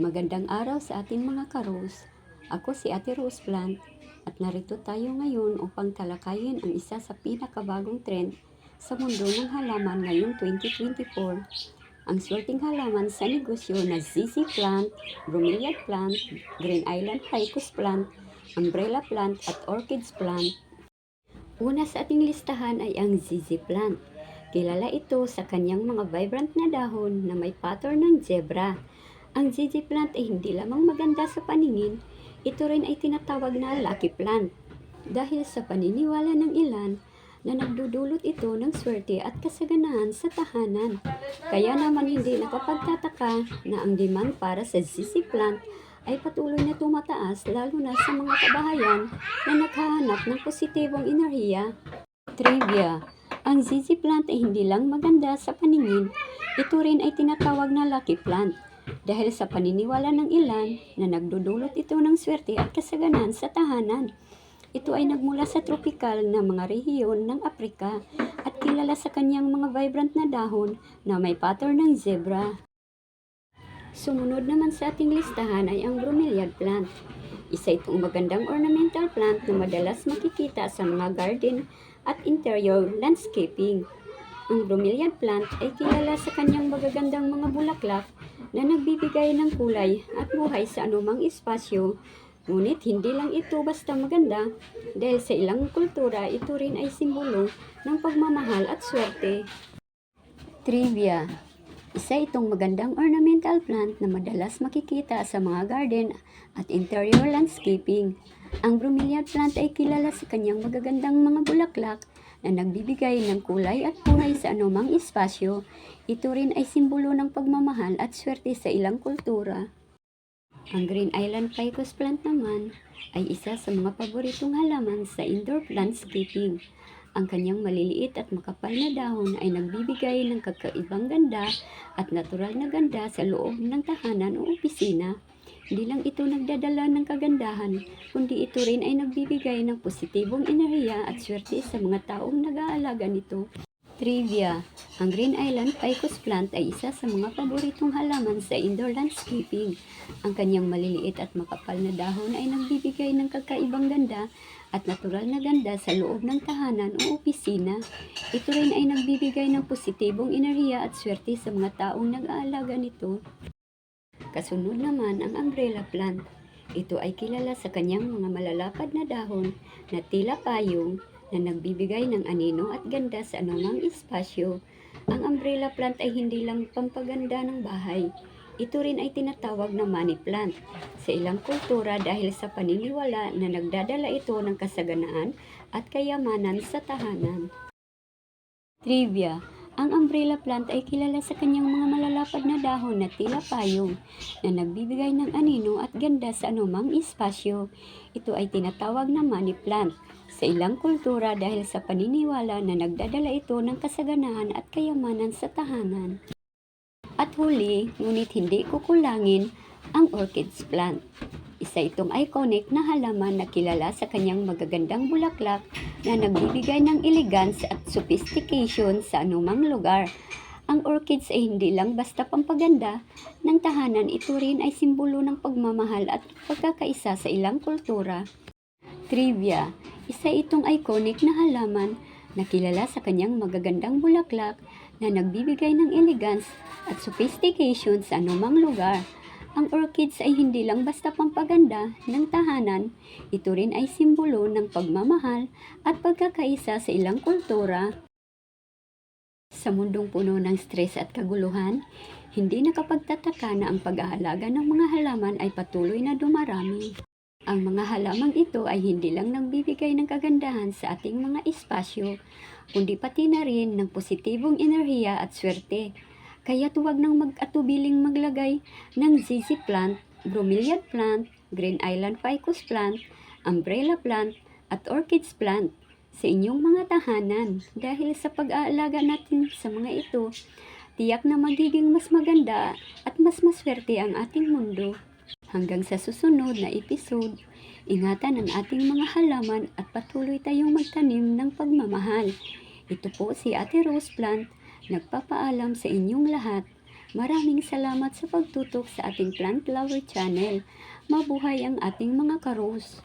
Magandang araw sa ating mga karos. Ako si Ate Rose Plant at narito tayo ngayon upang talakayin ang isa sa pinakabagong trend sa mundo ng halaman ngayong 2024. Ang swerteng halaman sa negosyo na ZZ plant, bromeliad plant, Green Island ficus plant, umbrella plant at orchids plant. Una sa ating listahan ay ang ZZ plant. Kilala ito sa kanyang mga vibrant na dahon na may pattern ng zebra. Ang ZZ plant ay hindi lamang maganda sa paningin, ito rin ay tinatawag na lucky plant. Dahil sa paniniwala ng ilan na nagdudulot ito ng swerte at kasaganahan sa tahanan. Kaya naman hindi nakapagtataka na ang demand para sa ZZ plant ay patuloy na tumataas lalo na sa mga kabahayan na naghahanap ng positibong enerhiya. Trivia Ang ZZ plant ay hindi lang maganda sa paningin, ito rin ay tinatawag na lucky plant dahil sa paniniwala ng ilan na nagdudulot ito ng swerte at kasaganan sa tahanan. Ito ay nagmula sa tropical na mga rehiyon ng Afrika at kilala sa kanyang mga vibrant na dahon na may pattern ng zebra. Sumunod naman sa ating listahan ay ang bromeliad plant. Isa itong magandang ornamental plant na madalas makikita sa mga garden at interior landscaping. Ang bromeliad plant ay kilala sa kanyang magagandang mga bulaklak na nagbibigay ng kulay at buhay sa anumang espasyo. Ngunit hindi lang ito basta maganda dahil sa ilang kultura ito rin ay simbolo ng pagmamahal at swerte. Trivia Isa itong magandang ornamental plant na madalas makikita sa mga garden at interior landscaping. Ang bromeliad plant ay kilala sa kanyang magagandang mga bulaklak na nagbibigay ng kulay at buhay sa anumang espasyo. Ito rin ay simbolo ng pagmamahal at swerte sa ilang kultura. Ang Green Island ficus plant naman ay isa sa mga paboritong halaman sa indoor landscaping. Ang kanyang maliliit at makapal na dahon ay nagbibigay ng kakaibang ganda at natural na ganda sa loob ng tahanan o opisina. Hindi lang ito nagdadala ng kagandahan, kundi ito rin ay nagbibigay ng positibong enerhiya at swerte sa mga taong nag-aalaga nito. Trivia Ang Green Island ficus plant ay isa sa mga paboritong halaman sa indoor landscaping. Ang kanyang maliliit at makapal na dahon ay nagbibigay ng kakaibang ganda at natural na ganda sa loob ng tahanan o opisina. Ito rin ay nagbibigay ng positibong enerhiya at swerte sa mga taong nag-aalaga nito. Kasunod naman ang umbrella plant. Ito ay kilala sa kanyang mga malalapad na dahon na tila payong na nagbibigay ng anino at ganda sa anumang espasyo. Ang umbrella plant ay hindi lang pampaganda ng bahay. Ito rin ay tinatawag na money plant sa ilang kultura dahil sa paniniwala na nagdadala ito ng kasaganaan at kayamanan sa tahanan. Trivia Ang umbrella plant ay kilala sa kanyang mga malalapad na dahon na tila payong na nagbibigay ng anino at ganda sa anumang espasyo. Ito ay tinatawag na money plant sa ilang kultura dahil sa paniniwala na nagdadala ito ng kasaganahan at kayamanan sa tahanan. At huli, ngunit hindi kukulangin, ang orchids plant. Isa itong iconic na halaman na kilala sa kanyang magagandang bulaklak na nagbibigay ng elegance at sophistication sa anumang lugar. Ang orchids ay hindi lang basta pampaganda ng tahanan, ito rin ay simbolo ng pagmamahal at pagkakaisa sa ilang kultura. Trivia Isa itong iconic na halaman na kilala sa kanyang magagandang bulaklak na nagbibigay ng elegance at sophistication sa anumang lugar. Ang orchids ay hindi lang basta pampaganda ng tahanan, ito rin ay simbolo ng pagmamahal at pagkakaisa sa ilang kultura. Sa mundong puno ng stress at kaguluhan, hindi nakapagtataka na ang pag-aalaga ng mga halaman ay patuloy na dumarami. Ang mga halamang ito ay hindi lang nagbibigay ng kagandahan sa ating mga espasyo, kundi pati na rin ng positibong enerhiya at swerte. Kaya tuwag nang mag-atubiling maglagay ng ZZ plant, bromeliad plant, Green Island ficus plant, umbrella plant, at orchids plant sa inyong mga tahanan dahil sa pag-aalaga natin sa mga ito, tiyak na magiging mas maganda at mas maswerte ang ating mundo. Hanggang sa susunod na episode, ingatan ang ating mga halaman at patuloy tayong magtanim ng pagmamahal. Ito po si Ate Rose Plant, nagpapaalam sa inyong lahat. Maraming salamat sa pagtutok sa ating Plant Flower Channel. Mabuhay ang ating mga karos!